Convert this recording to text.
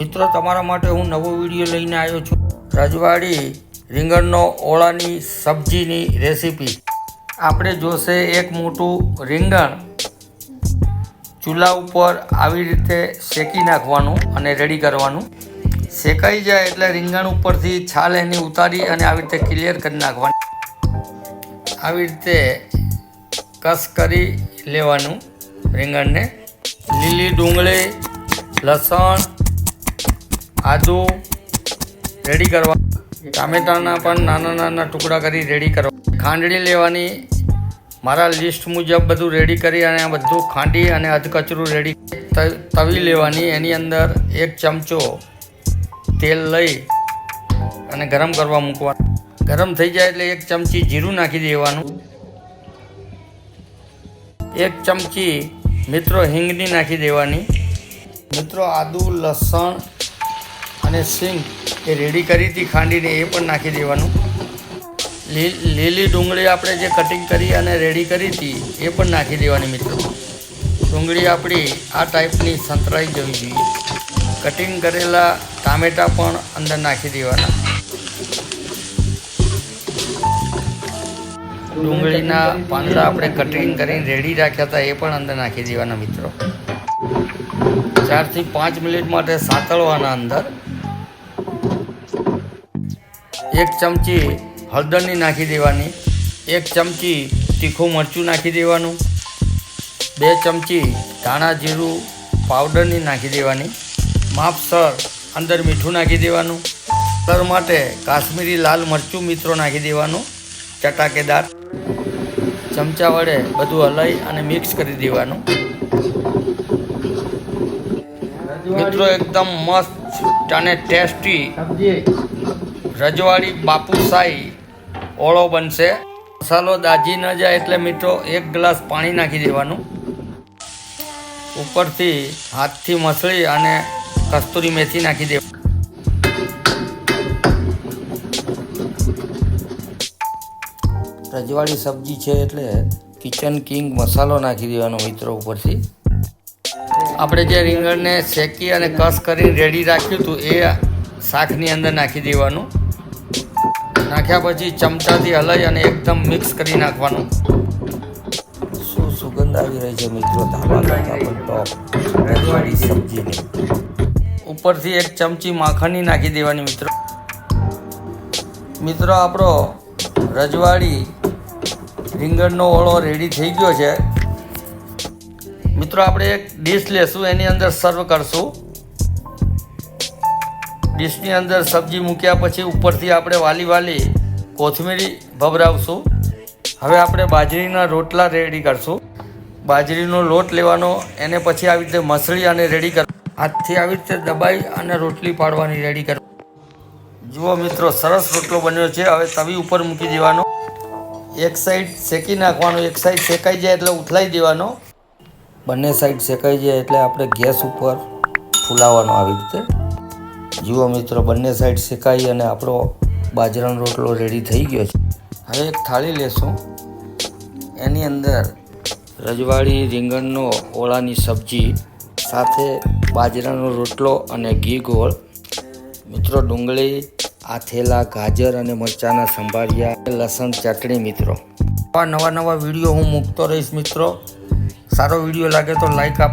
મિત્રો, તમારા માટે હું નવો વીડિયો લઈને આવ્યો છું. રજવાડી રીંગણનો ઓળાની સબ્જીની રેસીપી. આપણે જોશે એક મોટું રીંગણ. ચૂલા ઉપર આવી રીતે શેકી નાખવાનું અને રેડી કરવાનું. શેકાઈ જાય એટલે રીંગણ ઉપરથી છાલ એની ઉતારી અને આવી રીતે ક્લિયર કરી નાખવાની. આવી રીતે કસ કરી લેવાનું રીંગણને. લીલી ડુંગળી, લસણ આદુ રેડી કરવા. ટામેટાના પણ નાના નાના ટુકડા કરી રેડી કરવા. ખાંડણી લેવાની. મારા લિસ્ટ મુજબ બધું રેડી કરી અને આ બધું ખાંડી અને અધકચરું રેડી તવી લેવાની. એની અંદર એક ચમચો તેલ લઈ અને ગરમ કરવા મૂકવાનું. ગરમ થઈ જાય એટલે એક ચમચી જીરું નાખી દેવાનું. એક ચમચી મિત્રો હિંગની નાખી દેવાની. મિત્રો આદુ, લસણ અને સિંગ એ રેડી કરી હતી ખાંડીને એ પણ નાખી દેવાનું. લીલી ડુંગળી આપણે જે કટિંગ કરી અને રેડી કરી હતી, એ પણ નાખી દેવાની મિત્રો. ડુંગળી આપણી આ ટાઈપની સંતરાઈ જવી જોઈએ. કટિંગ કરેલા ટામેટાં પણ અંદર નાખી દેવાના. ડુંગળીના પાંદડા આપણે કટિંગ કરીને રેડી રાખ્યા હતા, એ પણ અંદર નાખી દેવાના મિત્રો. ચારથી પાંચ મિનિટ માટે સાતળવાના અંદર. એક ચમચી હળદરની નાખી દેવાની, એક ચમચી તીખું મરચું નાખી દેવાનું, બે ચમચી ધાણા જીરું પાવડરની નાખી દેવાની, માપસર અંદર મીઠું નાખી દેવાનું કલર માટે કાશ્મીરી લાલ મરચું મિત્રો નાખી દેવાનું ચટાકેદાર ચમચા વડે બધું હલાઈ અને મિક્સ કરી દેવાનું. મિત્રો, એકદમ મસ્ત અને ટેસ્ટી રજવાડી બાપુસાઈ ઓળો બનશે. મસાલો દાજી ન જાય એટલે મિત્રો એક ગ્લાસ પાણી નાખી દેવાનું. ઉપરથી હાથથી મસળી અને કસ્તુરી મેથી નાખી દેવાનું રજવાડી સબ્જી છે એટલે કિચન કિંગ મસાલો નાખી દેવાનો મિત્રો ઉપરથી. આપણે જે રીંગણને શેકી અને કસ કરી રેડી રાખ્યું હતું એ શાકની અંદર નાખી દેવાનું. નાખ્યા પછી ચમચાથી હલાઈ અને એકદમ મિક્સ કરી નાખવાનું. શું સુગંધ આવી રહી છે મિત્રો? ધાબા સબ્જીની. ઉપરથી એક ચમચી માખણની નાખી દેવાની મિત્રો. મિત્રો આપણો રજવાડી રીંગણનો ઓળો રેડી થઈ ગયો છે. મિત્રો આપણે એક ડીશ લેશું એની અંદર સર્વ કરશું. ડીશની અંદર સબ્જી મૂક્યા પછી ઉપરથી આપણે વાલી વાલી કોથમીરી ભભરાવશું. હવે આપણે બાજરીના રોટલા રેડી કરશું. બાજરીનો લોટ લેવાનો, એને પછી આવી રીતે મસળી અને રેડી કર હાથથી આવી રીતે દબાઈ અને રોટલી પાડવાની રેડી કર જુઓ મિત્રો, સરસ રોટલો બન્યો છે. હવે તવી ઉપર મૂકી દેવાનો. એક સાઈડ શેકી નાખવાનો, એક સાઈડ શેકાઈ જાય એટલે ઉથલાઈ દેવાનો. બંને સાઈડ શેકાઈ જાય એટલે આપણે ગેસ ઉપર ફૂલાવવાનો આવી રીતે. જુઓ મિત્રો, બંને સાઈડ શેકાઈ અને આપણો બાજરાનો રોટલો રેડી થઈ ગયો છે. હવે એક થાળી લેશું. એની અંદર રજવાડી, રીંગણનો ઓળાની સબ્જી, સાથે બાજરાનો રોટલો અને ઘી ગોળ. મિત્રો, ડુંગળી, આથેલા, ગાજર અને મરચાના સંભાળિયા લસણ, ચટણી મિત્રો. આવા નવા નવા વીડિયો હું મૂકતો રહીશ મિત્રો. સારો વીડિયો લાગે તો લાઈક આપ.